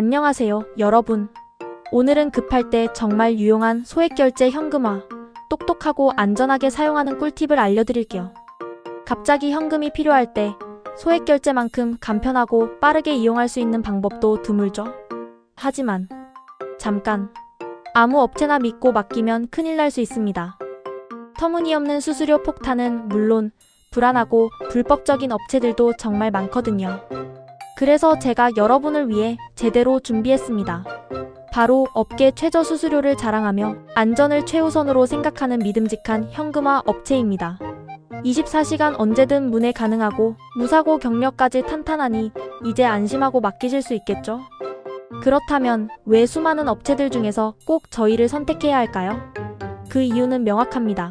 안녕하세요, 여러분. 오늘은 급할 때 정말 유용한 소액결제 현금화, 똑똑하고 안전하게 사용하는 꿀팁을 알려드릴게요. 갑자기 현금이 필요할 때 소액결제만큼 간편하고 빠르게 이용할 수 있는 방법도 드물죠. 하지만 잠깐 아무 업체나 믿고 맡기면 큰일 날 수 있습니다. 터무니없는 수수료 폭탄은 물론 불안하고 불법적인 업체들도 정말 많거든요. 그래서 제가 여러분을 위해 제대로 준비했습니다. 바로 업계 최저 수수료를 자랑하며 안전을 최우선으로 생각하는 믿음직한 현금화 업체입니다. 24시간 언제든 문의 가능하고 무사고 경력까지 탄탄하니 이제 안심하고 맡기실 수 있겠죠? 그렇다면 왜 수많은 업체들 중에서 꼭 저희를 선택해야 할까요? 그 이유는 명확합니다.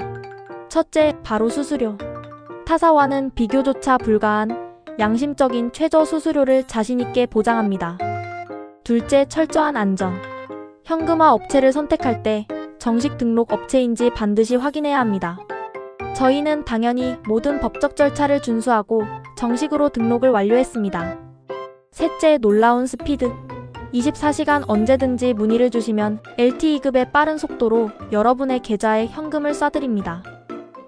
첫째, 바로 수수료. 타사와는 비교조차 불가한 양심적인 최저 수수료를 자신있게 보장합니다. 둘째, 철저한 안전. 현금화 업체를 선택할 때 정식 등록 업체인지 반드시 확인해야 합니다. 저희는 당연히 모든 법적 절차를 준수하고 정식으로 등록을 완료했습니다. 셋째, 놀라운 스피드. 24시간 언제든지 문의를 주시면 LTE급의 빠른 속도로 여러분의 계좌에 현금을 쏴드립니다.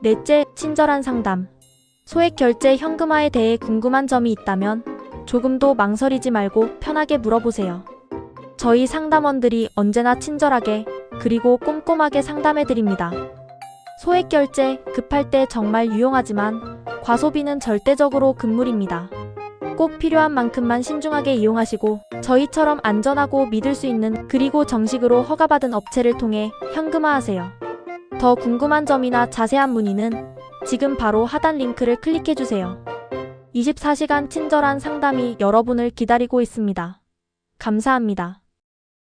넷째, 친절한 상담. 소액 결제 현금화에 대해 궁금한 점이 있다면 조금도 망설이지 말고 편하게 물어보세요. 저희 상담원들이 언제나 친절하게 그리고 꼼꼼하게 상담해 드립니다. 소액 결제 급할 때 정말 유용하지만 과소비는 절대적으로 금물입니다. 꼭 필요한 만큼만 신중하게 이용하시고 저희처럼 안전하고 믿을 수 있는 그리고 정식으로 허가받은 업체를 통해 현금화하세요. 더 궁금한 점이나 자세한 문의는 지금 바로 하단 링크를 클릭해 주세요. 24시간 친절한 상담이 여러분을 기다리고 있습니다. 감사합니다.